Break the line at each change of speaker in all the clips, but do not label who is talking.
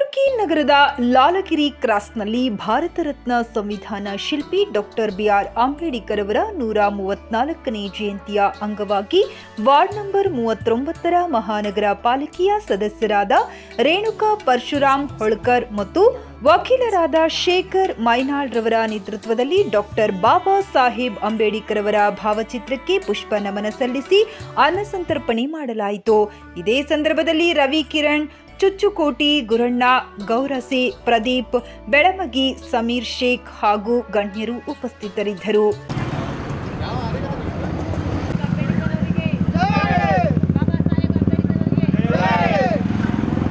ಕಲಬುರಗಿ ನಗರದ ಲಾಲಗಿರಿ ಕ್ರಾಸ್ನಲ್ಲಿ ಭಾರತ ರತ್ನ ಸಂವಿಧಾನ ಶಿಲ್ಪಿ ಡಾಕ್ಟರ್ ಬಿಆರ್ ಅಂಬೇಡ್ಕರ್ ಅವರ ನೂರ ಮೂವತ್ನಾಲ್ಕನೇ ಜಯಂತಿಯ ಅಂಗವಾಗಿ ವಾರ್ಡ್ ನಂಬರ್ ಮೂವತ್ತೊಂಬತ್ತರ ಮಹಾನಗರ ಪಾಲಿಕೆಯ ಸದಸ್ಯರಾದ ರೇಣುಕಾ ಪರಶುರಾಮ್ ಹೊಳ್ಕರ್ ಮತ್ತು ವಕೀಲರಾದ ಶೇಖರ್ ಮೈನಾಳ್ರವರ ನೇತೃತ್ವದಲ್ಲಿ ಡಾಕ್ಟರ್ ಬಾಬಾ ಸಾಹೇಬ್ ಅಂಬೇಡ್ಕರ್ ಅವರ ಭಾವಚಿತ್ರಕ್ಕೆ ಪುಷ್ಪ ನಮನ ಸಲ್ಲಿಸಿ ಅನ್ನಸಂತರ್ಪಣೆ ಮಾಡಲಾಯಿತು. ಇದೇ ಸಂದರ್ಭದಲ್ಲಿ ರವಿ ಕಿರಣ್ ಚುಚ್ಚುಕೋಟಿ ಗುರಣ್ಣ ಗೌರಸಿ ಪ್ರದೀಪ್ ಬೆಳಮಗಿ ಸಮೀರ್ ಶೇಖ್ ಹಾಗೂ ಗಣ್ಯರು ಉಪಸ್ಥಿತರಿದ್ದರು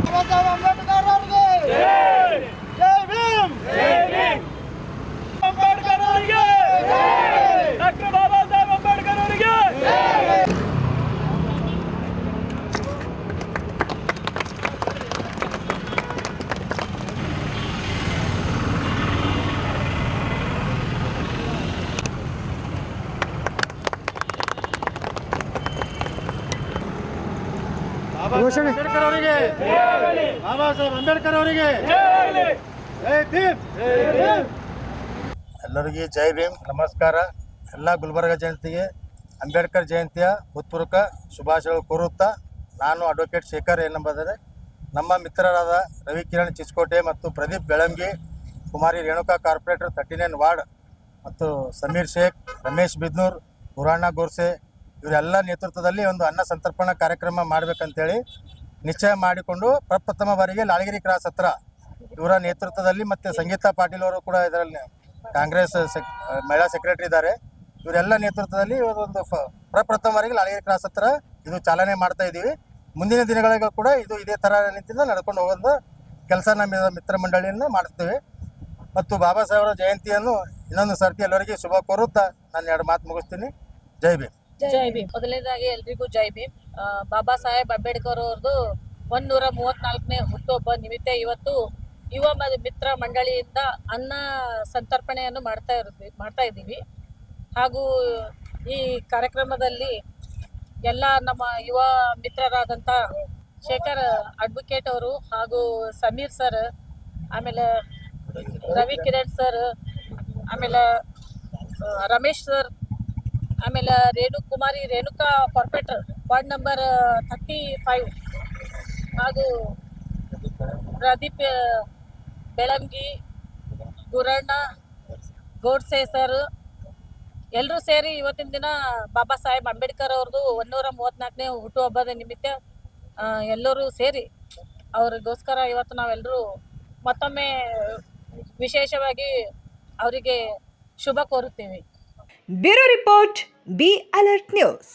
ಬಾಬಾ ಸಾಹೇಬ್ ಅಂಬೇಡ್ಕರ್ ಅವರಿಗೆ ಜೈ ಭೀಮ್
ಅಂಬೇಡ್ಕರ್ ಅವರಿಗೆ ಡಾಕ್ಟರ್ ಬಾಬಾ ಸಾಹೇಬ್ ಅಂಬೇಡ್ಕರ್ ಅವರಿಗೆ
ಅಂಬೇಡ್ಕರ್ ಅವರಿಗೆ. ಬಾಬಾ ಸಾಹೇಬ್ ಅಂಬೇಡ್ಕರ್ ಅವರಿಗೆ. ಎಲ್ಲರಿಗೆ ಜೈ ಭೀಮ್. ನಮಸ್ಕಾರ. ಎಲ್ಲ ಗುಲ್ಬರ್ಗ ಜಯಂತಿಗೆ ಅಂಬೇಡ್ಕರ್ ಜಯಂತಿಯ ಹೃತ್ಪೂರ್ವಕ ಶುಭಾಶಯಗಳು ಕೋರುತ್ತಾ ನಾನು ಅಡ್ವೊಕೇಟ್ ಶೇಖರ್ ಏನಂಬದರೆ ನಮ್ಮ ಮಿತ್ರರಾದ ರವಿ ಕಿರಣ್ ಚಿಚ್ಕೋಟೆ ಮತ್ತು Pradeep Belangi Kumari Renuka corporator thirty nine ward ಮತ್ತು ಸಮೀರ್ ಶೇಖ್ ರಮೇಶ್ ಬಿದ್ನೂರ್ ಪುರಾಣ ಗೋರ್ಸೆ ಇವರೆಲ್ಲ ನೇತೃತ್ವದಲ್ಲಿ ಒಂದು ಅನ್ನ ಸಂತರ್ಪಣಾ ಕಾರ್ಯಕ್ರಮ ಮಾಡಬೇಕಂತೇಳಿ ನಿಶ್ಚಯ ಮಾಡಿಕೊಂಡು ಪ್ರಪ್ರಥಮ ಬಾರಿಗೆ ಕ್ರಾಸ್ ಹತ್ರ ಇವರ ನೇತೃತ್ವದಲ್ಲಿ ಮತ್ತು ಸಂಗೀತಾ ಪಾಟೀಲ್ ಅವರು ಕೂಡ ಇದರಲ್ಲಿ ಕಾಂಗ್ರೆಸ್ ಸೆಕ್, ಮಹಿಳಾ ಸೆಕ್ರೆಟರಿ ಇದ್ದಾರೆ. ಇವರೆಲ್ಲ ನೇತೃತ್ವದಲ್ಲಿ ಇವರೊಂದು ಪ್ರಪ್ರಥಮ ಬಾರಿಗೆ ಲಾಳಗಿರಿ ಕ್ರಾಸ್ ಹತ್ರ ಇದು ಚಾಲನೆ ಮಾಡ್ತಾ ಇದ್ದೀವಿ. ಮುಂದಿನ ದಿನಗಳಿಗೂ ಕೂಡ ಇದು ಇದೇ ಥರ ನಿಂತಿಂದ ನಡ್ಕೊಂಡು ಹೋಗೋದು ಕೆಲಸ ನಮ್ಮ ಮಿತ್ರ ಮಂಡಳಿಯನ್ನು ಮಾಡ್ತೇವೆ. ಮತ್ತು ಬಾಬಾ ಸಾಹೇಬರ ಜಯಂತಿಯನ್ನು ಇನ್ನೊಂದು ಸರ್ತಿ ಎಲ್ಲರಿಗೆ ಶುಭ ಕೋರುತ್ತಾ ನಾನು ಎರಡು ಮಾತು ಮುಗಿಸ್ತೀನಿ. ಜೈ ಭೀಮ್.
ಜೈ ಭೀಮ್. ಮೊದಲನೇದಾಗಿ ಎಲ್ರಿಗೂ ಜೈ ಭೀಮ್. ಬಾಬಾ ಸಾಹೇಬ್ ಅಂಬೇಡ್ಕರ್ ಅವ್ರದ್ದು ಒಂದೂರ ಮೂವತ್ನಾಲ್ಕನೇ ಹುಟ್ಟುಹಬ್ಬ ನಿಮಿತ್ತ ಇವತ್ತು ಯುವ ಮಿತ್ರ ಮಂಡಳಿಯಿಂದ ಅನ್ನ ಸಂತರ್ಪಣೆಯನ್ನು ಮಾಡ್ತಾ ಇರ್ತೀವಿ ಮಾಡ್ತಾ ಇದ್ದೀವಿ. ಹಾಗೂ ಈ ಕಾರ್ಯಕ್ರಮದಲ್ಲಿ ಎಲ್ಲ ನಮ್ಮ ಯುವ ಮಿತ್ರರಾದಂತ ಶೇಖರ್ ಅಡ್ವೊಕೇಟ್ ಅವರು ಹಾಗೂ ಸಮೀರ್ ಸರ್ ಆಮೇಲೆ ರವಿ ಕಿರಣ್ ಸರ್ ಆಮೇಲೆ ರಮೇಶ್ ಸರ್ ಆಮೇಲೆ Renu Kumari, Renuka corporator ward number thirty five ಹಾಗೂ ಪ್ರದೀಪ್ ಬೆಳಂಗಿ, ಗುರಣ್ಣ, ಗೋಡ್ಸೆ ಸರ್ ಎಲ್ಲರೂ ಸೇರಿ ಇವತ್ತಿನ ದಿನ ಬಾಬಾ ಸಾಹೇಬ್ ಅಂಬೇಡ್ಕರ್ ಅವ್ರದ್ದು ಒಂದೂರ ಮೂವತ್ತ್ನಾಲ್ಕನೇ ಹುಟ್ಟುಹಬ್ಬದ ನಿಮಿತ್ತ ಎಲ್ಲರೂ ಸೇರಿ ಅವ್ರಿಗೋಸ್ಕರ ಇವತ್ತು ನಾವೆಲ್ಲರೂ ಮತ್ತೊಮ್ಮೆ ವಿಶೇಷವಾಗಿ ಅವರಿಗೆ ಶುಭ ಕೋರುತ್ತೇವೆ.
bureau report B alert news